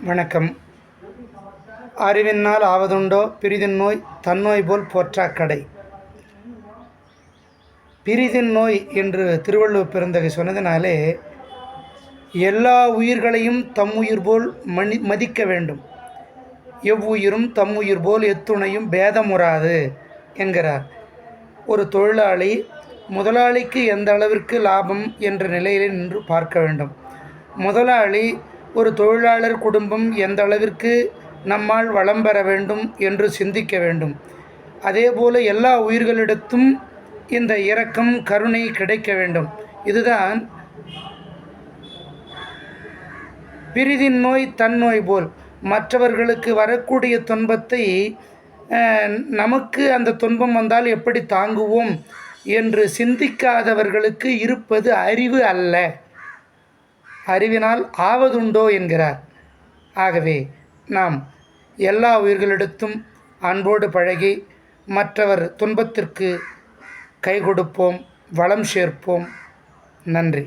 வணக்கம். அறிவினால் ஆவதுண்டோ பிரிதின் நோய் தன்னோய் போல் போற்றாக்கடை. பிரிதின் நோய் என்று திருவள்ளுவர் பிறந்தகை சொன்னதினாலே எல்லா உயிர்களையும் தம் உயிர் போல் மணி மதிக்க வேண்டும். எவ்வுயிரும் தம் உயிர் போல் எத்துணையும் பேதமுறாது என்கிறார். ஒரு தொழிலாளி முதலாளிக்கு எந்த அளவிற்கு லாபம் என்ற நிலையில் நின்று பார்க்க வேண்டும். முதலாளி ஒரு தொழிலாளர் குடும்பம் எந்த அளவிற்கு நம்மால் வளம் பெற வேண்டும் என்று சிந்திக்க வேண்டும். அதேபோல் எல்லா உயிர்களிடத்தும் இந்த இரக்கம் கருணை கிடைக்க வேண்டும். இதுதான் பிரிதின் நோய் தன் நோய் போல். மற்றவர்களுக்கு வரக்கூடிய துன்பத்தை நமக்கு அந்த துன்பம் வந்தால் எப்படி தாங்குவோம் என்று சிந்திக்காதவர்களுக்கு இருப்பது அறிவு அல்ல. அறிவினால் ஆவதுண்டோ என்கிறார். ஆகவே நாம் எல்லா உயிர்களிடத்தும் அன்போடு பழகி மற்றவர் துன்பத்திற்கு கை கொடுப்போம் வளம் சேர்ப்போம். நன்றி.